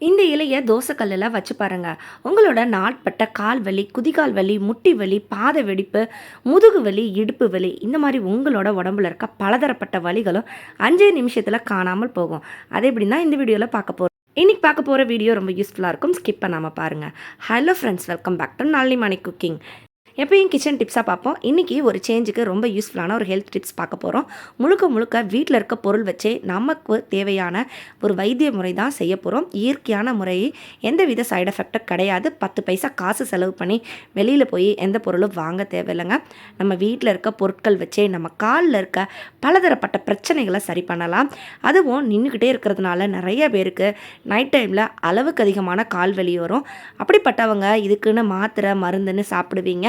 இந்த இலையை தோசைக்கல்லில் வச்சு பாருங்கள் உங்களோட நாட்பட்ட கால் வலி குதிகால் வலி முட்டி வலி பாத வெடிப்பு முதுகு வலி இடுப்பு வலி இந்த மாதிரி உங்களோட உடம்புல இருக்க பலதரப்பட்ட வலிகளும் அஞ்சே நிமிஷத்தில் காணாமல் போகும். அதே எப்படின்னா இந்த வீடியோவில் பார்க்க போகிறோம் இன்றைக்கி பார்க்க போகிற வீடியோ ரொம்ப யூஸ்ஃபுல்லாக இருக்கும். ஸ்கிப் பண்ணாமல் பாருங்கள் hello friends welcome back to நாளி மணி குக்கிங் எப்பயும் கிச்சன் டிப்ஸாக பார்ப்போம். இன்றைக்கி ஒரு சேஞ்சுக்கு ரொம்ப யூஸ்ஃபுல்லான ஒரு ஹெல்த் டிப்ஸ் பார்க்க போகிறோம் முழுக்க முழுக்க வீட்டில் இருக்க பொருள் வச்சே நமக்கு தேவையான ஒரு வைத்திய முறை தான் செய்ய போகிறோம் இயற்கையான முறை எந்த வித சைடு எஃபெக்டும் கிடையாது. பத்து பைசா காசு செலவு பண்ணி வெளியில் போய் எந்த பொருளும் வாங்க தேவையில்லைங்க. நம்ம வீட்டில் இருக்க பொருட்கள் வச்சே நம்ம காலில் இருக்க பலதரப்பட்ட பிரச்சனைகளை சரி பண்ணலாம். அதுவும் நின்றுக்கிட்டே இருக்கிறதுனால நிறைய பேருக்கு நைட் டைமில் அளவுக்கு அதிகமான கால் வலி வரும். அப்படிப்பட்டவங்க இதுக்குன்னு மாத்திரை மருந்துன்னு சாப்பிடுவீங்க.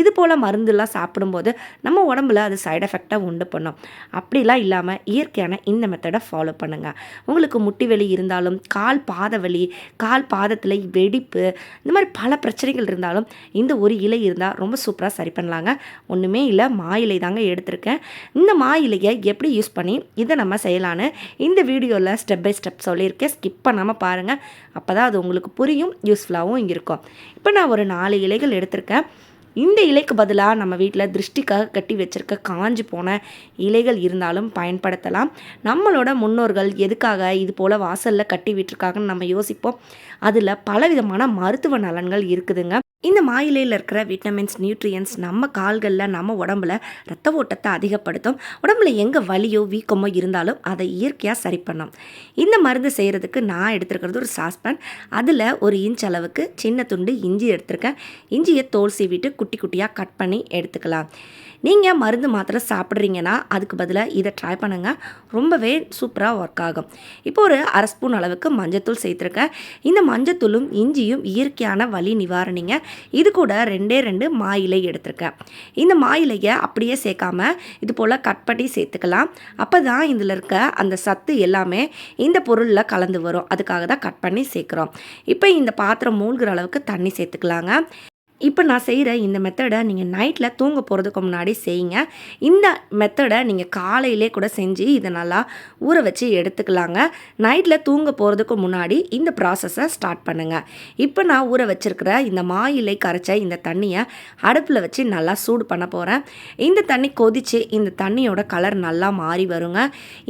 இது போல் மருந்துலாம் சாப்பிடும்போது நம்ம உடம்புல அது சைடு எஃபெக்டாக உண்டு பண்ணும். அப்படிலாம் இல்லாமல் இயற்கையான இந்த மெத்தடை ஃபாலோ பண்ணுங்கள் உங்களுக்கு முட்டி வலி இருந்தாலும் கால் பாத வலி கால் பாதத்தில் வெடிப்பு இந்த மாதிரி பல பிரச்சனைகள் இருந்தாலும் இந்த ஒரு இலை இருந்தால் ரொம்ப சூப்பராக சரி பண்ணலாங்க. ஒன்றுமே இல்லை மா இலை தாங்க எடுத்திருக்கேன். இந்த மா இலையை எப்படி யூஸ் பண்ணி இதை நம்ம செய்யலான்னு இந்த வீடியோவில் ஸ்டெப் பை ஸ்டெப் சொல்லியிருக்கேன். ஸ்கிப் பண்ணாமல் பாருங்கள் அப்போ தான் அது உங்களுக்கு புரியும் யூஸ்ஃபுல்லாகவும் இருக்கும். இப்போ நான் ஒரு நாலு இலைகள் எடுத்திருக்கேன். இந்த இலைக்கு பதிலாக நம்ம வீட்டில் திருஷ்டிக்காக கட்டி வச்சுருக்க காஞ்சி போன இலைகள் இருந்தாலும் பயன்படுத்தலாம். நம்மளோட முன்னோர்கள் எதுக்காக இது போல் வாசலில் கட்டி விட்டுருக்காங்கன்னு நம்ம யோசிப்போம். அதில் பலவிதமான மருத்துவ நலன்கள் இருக்குதுங்க. இந்த மாயிலையில் இருக்கிற விட்டமின்ஸ் நியூட்ரியன்ஸ் நம்ம கால்களில் நம்ம உடம்புல ரத்த ஓட்டத்தை அதிகப்படுத்தும். உடம்புல எங்கே வலியோ வீக்கமோ இருந்தாலும் அதை இயற்கையாக சரி பண்ணும். இந்த மருந்து செய்கிறதுக்கு நான் எடுத்துருக்கிறது ஒரு சாஸ்பேன் அதில் ஒரு இன்ச் அளவுக்கு சின்ன துண்டு இஞ்சி எடுத்திருக்கேன். இஞ்சியை தோல் சீவிட்டு குட்டி குட்டியாக கட் பண்ணி எடுத்துக்கலாம். நீங்கள் மருந்து மாத்திரை சாப்பிட்றீங்கன்னா அதுக்கு பதிலாக இதை ட்ரை பண்ணுங்கள் ரொம்பவே சூப்பராக ஒர்க் ஆகும். இப்போ ஒரு அரை ஸ்பூன் அளவுக்கு மஞ்சத்தூள் சேர்த்துருக்கேன். இந்த மஞ்சத்தூளும் இஞ்சியும் இயற்கையான வலி நிவாரணிங்க. இது கூட ரெண்டே ரெண்டு மா இலை எடுத்திருக்கேன். இந்த மா இலையை அப்படியே சேர்க்காம இது போல் கட் பண்ணி சேர்த்துக்கலாம். அப்போ தான் இதில் இருக்க அந்த சத்து எல்லாமே இந்த பொருளில் கலந்து வரும். அதுக்காக தான் கட் பண்ணி சேர்க்குறோம். இப்போ இந்த பாத்திரம் மூழ்கிற அளவுக்கு தண்ணி சேர்த்துக்கலாங்க. இப்போ நான் செய்கிற இந்த மெத்தடை நீங்கள் நைட்டில் தூங்க போகிறதுக்கு முன்னாடி செய்யுங்க. இந்த மெத்தடை நீங்கள் காலையிலே கூட செஞ்சு இதை நல்லா ஊற வச்சு எடுத்துக்கலாங்க. நைட்டில் தூங்க போகிறதுக்கு முன்னாடி இந்த ப்ராசஸை ஸ்டார்ட் பண்ணுங்கள் இப்போ நான் ஊற வச்சுருக்கிற இந்த மா இலை கரைச்ச இந்த தண்ணியை அடுப்பில் வச்சு நல்லா சூடு பண்ண போகிறேன் இந்த தண்ணி கொதித்து இந்த தண்ணியோட கலர் நல்லா மாறி வருங்க.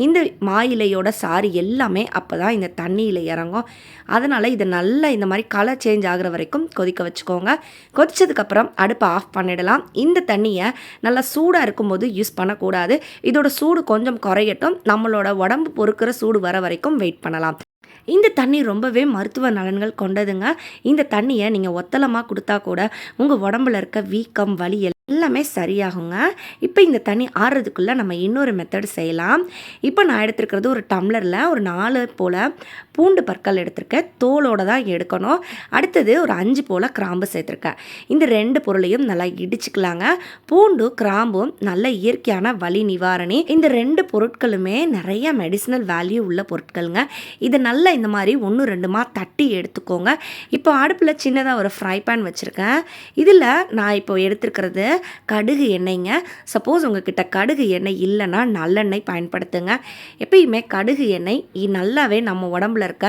இந்த மா இலையோட சாறு எல்லாமே அப்போ தான் இந்த தண்ணியில் இறங்கும். அதனால் இதை நல்லா இந்த மாதிரி கலர் சேஞ்ச் ஆகிற வரைக்கும் கொதிக்க வச்சுக்கோங்க. கொதிச்சதுக்கப்புறம் அடுப்பை ஆஃப் பண்ணிடலாம். இந்த தண்ணியை நல்லா சூடாக இருக்கும்போது யூஸ் பண்ணக்கூடாது. இதோட சூடு கொஞ்சம் குறையட்டும். நம்மளோட உடம்பு பொறுக்கிற சூடு வர வரைக்கும் வெயிட் பண்ணலாம். இந்த தண்ணி ரொம்பவே மருத்துவ நலன்கள் கொண்டதுங்க. இந்த தண்ணியை நீங்கள் ஒத்தலமாக கொடுத்தா கூட உங்கள் உடம்புல இருக்க வீக்கம் வலி எல்லாமே சரியாகுங்க. இப்போ இந்த தண்ணி ஆறுறதுக்குள்ளே நம்ம இன்னொரு மெத்தட் செய்யலாம். இப்போ நான் எடுத்துருக்கிறது ஒரு டம்ளரில் ஒரு நாலு போல் பூண்டு பற்கள் எடுத்திருக்கேன். தோலோடு தான் எடுக்கணும். அடுத்தது ஒரு அஞ்சு போல் கிராம்பு சேர்த்துருக்கேன். இந்த ரெண்டு பொருளையும் நல்லா இடிச்சுக்கலாங்க. பூண்டு கிராம்பும் நல்ல இயற்கையான வலி நிவாரணி. இந்த ரெண்டு பொருட்களுமே நிறைய மெடிசினல் வேல்யூ உள்ள பொருட்களுங்க. இதை நல்லா இந்த மாதிரி ஒன்று ரெண்டுமா தட்டி எடுத்துக்கோங்க. இப்போ அடுப்பில் சின்னதாக ஒரு ஃப்ரை பேன் வச்சுருக்கேன். இதில் நான் இப்போ எடுத்துருக்கிறது கடுகு எண்ணெய்ங்க. சப்போஸ் உங்ககிட்ட கடுகு எண்ணெய் இல்லைன்னா நல்லெண்ணெய் பயன்படுத்துங்க. எப்பயுமே கடுகு எண்ணெய் நல்லாவே நம்ம உடம்புல இருக்க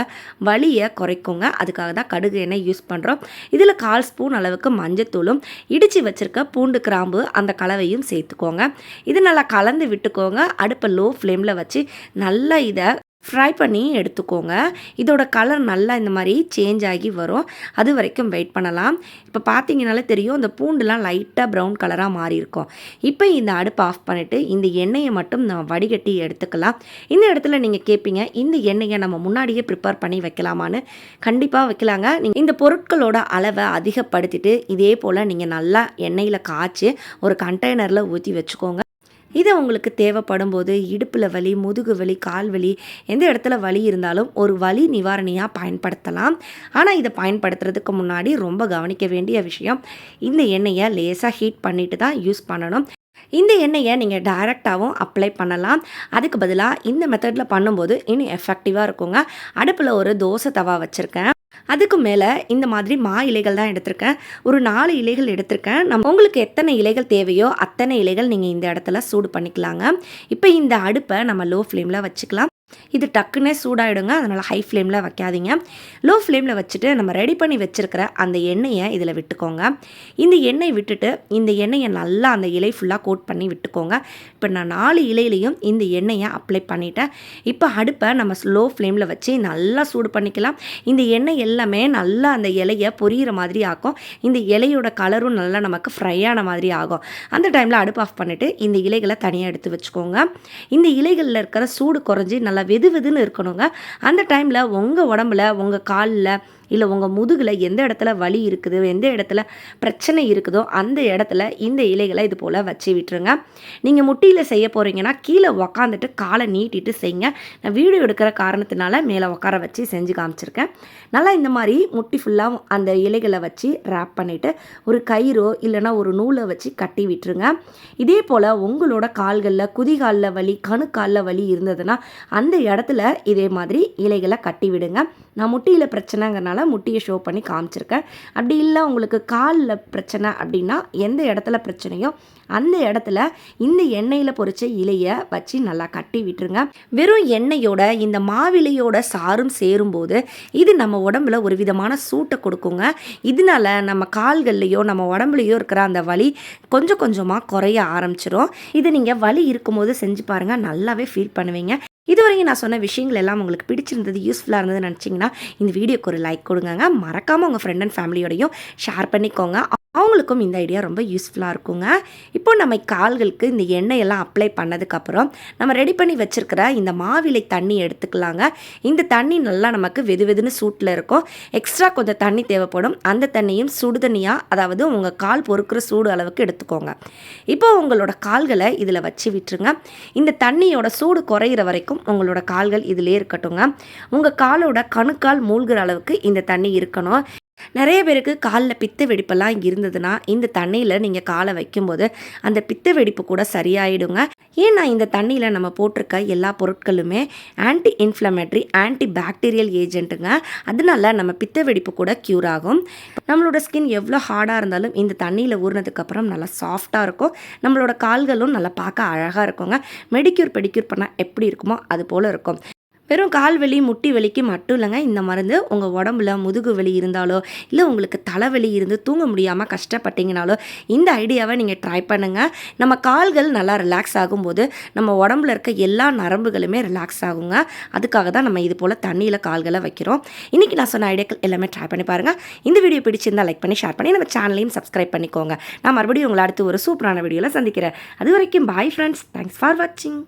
வலியை குறைக்குங்க. அதுக்காக தான் கடுகு எண்ணெய் யூஸ் பண்ணுறோம் இதில் கால் ஸ்பூன் அளவுக்கு மஞ்சத்தூளும் இடித்து வச்சுருக்க பூண்டு கிராம்பு அந்த கலவையும் சேர்த்துக்கோங்க. இது நல்லா கலந்து விட்டுக்கோங்க. அடுப்பை லோ ஃப்ளேமில் வச்சு நல்லா இதை ஃப்ரை பண்ணி எடுத்துக்கோங்க. இதோட கலர் நல்லா இந்த மாதிரி சேஞ்ச் ஆகி வரும். அது வரைக்கும் வெயிட் பண்ணலாம். இப்போ பார்த்தீங்கனாலே தெரியும் இந்த பூண்டுலாம் லைட்டாக ப்ரௌன் கலராக மாறி இருக்கும். இப்போ இந்த அடுப்பை ஆஃப் பண்ணிவிட்டு இந்த எண்ணெயை மட்டும் நம்ம வடிகட்டி எடுத்துக்கலாம். இந்த இடத்துல நீங்கள் கேட்பீங்க இந்த எண்ணெயை நம்ம முன்னாடியே ப்ரிப்பேர் பண்ணி வைக்கலாமான்னு? கண்டிப்பாக வைக்கலாங்க. நீங்கள் இந்த பொருட்களோட அளவை அதிகப்படுத்திட்டு இதே போல் நீங்கள் நல்லா எண்ணெயில் காய்ச்சி ஒரு கண்டெய்னரில் ஊற்றி வச்சுக்கோங்க. இது உங்களுக்கு தேவைப்படும் போது இடுப்பில் வலி முதுகு வலி கால் வலி எந்த இடத்துல வலி இருந்தாலும் ஒரு வலி நிவாரணியாக பயன்படுத்தலாம். ஆனால் இதை பயன்படுத்துறதுக்கு முன்னாடி ரொம்ப கவனிக்க வேண்டிய விஷயம் இந்த எண்ணெயை லேசாக ஹீட் பண்ணிட்டு தான் யூஸ் பண்ணணும். இந்த எண்ணெயை நீங்கள் டைரெக்டாகவும் அப்ளை பண்ணலாம். அதுக்கு பதிலாக இந்த மெத்தடில் பண்ணும்போது இன்னும் எஃபெக்டிவாக இருக்குங்க. அடுப்பில் ஒரு தோசை தவா வச்சுருக்கேன். அதுக்கு மேலே இந்த மாதிரி மா இலைகள் தான் எடுத்திருக்கேன். ஒரு நாலு இலைகள் எடுத்திருக்கேன். நம்ம உங்களுக்கு எத்தனை இலைகள் தேவையோ அத்தனை இலைகள் நீங்கள் இந்த இடத்துல சூடு பண்ணிக்கலாங்க. இப்போ இந்த அடுப்பை நம்ம லோ ஃப்ளேமில் வச்சுக்கலாம். இது டக்குன்னே சூடாயிடுங்க. அதனால் ஹை ஃப்ளேமில் வைக்காதீங்க. லோ ஃப்ளேமில் வச்சுட்டு நம்ம ரெடி பண்ணி வச்சுருக்கிற அந்த எண்ணெயை இதில் விட்டுக்கோங்க. இந்த எண்ணெய் விட்டுட்டு இந்த எண்ணெயை நல்லா அந்த இலை ஃபுல்லாக கோட் பண்ணி விட்டுக்கோங்க. இப்போ நான் நாலு இலையிலையும் இந்த எண்ணெயை அப்ளை பண்ணிட்டேன். இப்போ அடுப்பை நம்ம ஸ்லோ ஃப்ளேமில் வச்சு நல்லா சூடு பண்ணிக்கலாம். இந்த எண்ணெய் எல்லாமே நல்லா அந்த இலையை பொரியிற மாதிரி ஆக்கும். இந்த இலையோட கலரும் நல்லா நமக்கு ஃப்ரை ஆன மாதிரி ஆகும். அந்த டைமில் அடுப்பு ஆஃப் பண்ணிவிட்டு இந்த இலைகளை தனியாக எடுத்து வச்சுக்கோங்க. இந்த இலைகளில் இருக்கிற சூடு குறைஞ்சி நல்லா வெது வெதுன்னு இருக்கணுங்க. அந்த டைமில் உங்கள் உடம்புல உங்கள் காலில் இல்லை உங்கள் முதுகில் எந்த இடத்துல வலி இருக்குது எந்த இடத்துல பிரச்சனை இருக்குதோ அந்த இடத்துல இந்த இலைகளை இது போல் வச்சு விட்டுருங்க. நீங்கள் முட்டியில் செய்ய போகிறீங்கன்னா கீழே உக்காந்துட்டு காலை நீட்டிட்டு செய்யுங்க நான் வீடியோ எடுக்கிற காரணத்தினால மேலே உட்கார வச்சு செஞ்சு காமிச்சிருக்கேன். நல்லா இந்த மாதிரி முட்டி ஃபுல்லாக அந்த இலைகளை வச்சு ரேப் பண்ணிவிட்டு ஒரு கயிறோ இல்லைனா ஒரு நூலை வச்சு கட்டி விட்டுருங்க. இதே போல் உங்களோட கால்களில் குதிகாலில் வலி கணுக்காலில் வலி இருந்ததுன்னா அந்த இடத்துல இதே மாதிரி இலைகளை கட்டி விடுங்க. நான் முட்டியில் பிரச்சனைங்கிறனால முட்டியை ஷோ பண்ணி காமிச்சிருக்கேன். அப்படி இல்லை உங்களுக்கு காலில் பிரச்சனை அப்படின்னா எந்த இடத்துல பிரச்சனையோ அந்த இடத்துல இந்த எண்ணெயில் பொறிச்ச இலையை வச்சு நல்லா கட்டி விட்டுருங்க. வெறும் எண்ணெயோட இந்த மாவிலையோட சாரும் சேரும்போது இது நம்ம உடம்புல ஒரு விதமான சூட்டை கொடுக்குங்க. இதனால நம்ம கால்கள்லையோ நம்ம உடம்புலையோ இருக்கிற அந்த வலி கொஞ்சம் கொஞ்சமாக குறைய ஆரம்பிச்சிடும் இது நீங்கள் வலி இருக்கும்போது செஞ்சு பாருங்கள் நல்லாவே ஃபீல் பண்ணுவீங்க. இதுவரைக்கும் நான் சொன்ன விஷயங்கள் எல்லாம் உங்களுக்கு பிடிச்சிருந்தது யூஸ்ஃபுல்லாக இருந்தது நினச்சிங்கன்னா இந்த வீடியோக்கு ஒரு லைக் கொடுங்க மறக்காமல் உங்கள் ஃப்ரெண்ட் அண்ட் ஃபேமிலியோடையும் ஷேர் பண்ணிக்கோங்க. அவங்களுக்கும் இந்த ஐடியா ரொம்ப யூஸ்ஃபுல்லாக இருக்குங்க. இப்போ நம்ம கால்களுக்கு இந்த எண்ணெயெல்லாம் அப்ளை பண்ணதுக்கப்புறம் நம்ம ரெடி பண்ணி வச்சுருக்கிற இந்த மாவிலை தண்ணி எடுத்துக்கலாங்க. இந்த தண்ணி நல்லா நமக்கு வெது வெதுன்னு சூட்டில் இருக்கும். எக்ஸ்ட்ரா கொஞ்சம் தண்ணி தேவைப்படும். அந்த தண்ணியும் சுடு தண்ணியாக அதாவது உங்கள் கால் பொறுக்கிற சூடு அளவுக்கு எடுத்துக்கோங்க. இப்போ உங்களோட கால்களை இதில் வச்சு விட்டுருங்க. இந்த தண்ணியோட சூடு குறையிற வரைக்கும் உங்களோட கால்கள் இதிலே இருக்கட்டுங்க உங்கள் காலோட கணுக்கால் மூழ்கிற அளவுக்கு இந்த தண்ணி இருக்கணும். நிறைய பேருக்கு காலில் பித்த வெடிப்பெல்லாம் இருந்ததுன்னா இந்த தண்ணியில் நீங்கள் காலை வைக்கும்போது அந்த பித்த வெடிப்பு கூட சரியாயிடுங்க. ஏன்னா இந்த தண்ணியில் நம்ம போட்டிருக்க எல்லா பொருட்களுமே ஆன்டி இன்ஃப்ளமேட்ரி ஆன்டி பாக்டீரியல் ஏஜென்ட்டுங்க அதனால நம்ம பித்த வெடிப்பு கூட க்யூர் ஆகும். நம்மளோட ஸ்கின் எவ்வளோ ஹார்டாக இருந்தாலும் இந்த தண்ணியில் ஊறினதுக்கப்புறம் நல்லா சாஃப்டாக இருக்கும். நம்மளோட கால்களும் நல்லா பார்க்க அழகாக இருக்குங்க. மெடிக்யூர் பெடிக்யூர் பண்ணால் எப்படி இருக்குமோ அது போல் இருக்கும். வெறும் கால் வலி முட்டி வலிக்கு மட்டும் இல்லைங்க. இந்த மருந்து உங்கள் உடம்புல முதுகு வலி இருந்தாலோ இல்லை உங்களுக்கு தலைவலி இருந்து தூங்க முடியாமல் கஷ்டப்பட்டீங்கனாலோ இந்த ஐடியாவை நீங்கள் ட்ரை பண்ணுங்கள் நம்ம கால்கள் நல்லா ரிலாக்ஸ் ஆகும்போது நம்ம உடம்புல இருக்க எல்லா நரம்புகளுமே ரிலாக்ஸ் ஆகுங்க. அதுக்காக தான் நம்ம இது போல் தண்ணியில் கால்களை வைக்கிறோம். இன்றைக்கி நான் சொன்ன ஐடியாக்கள் எல்லாமே ட்ரை பண்ணி பாருங்கள் இந்த வீடியோ பிடிச்சிருந்தால் லைக் பண்ணி ஷேர் பண்ணி நம்ம சேனலையும் சப்ஸ்கிரைப் பண்ணிக்கோங்க. நான் மறுபடியும் உங்களை அடுத்து ஒரு சூப்பரான வீடியோவில் சந்திக்கிறேன். அது வரைக்கும் பாய் ஃப்ரெண்ட்ஸ் தேங்க்ஸ் ஃபார் வாட்சிங்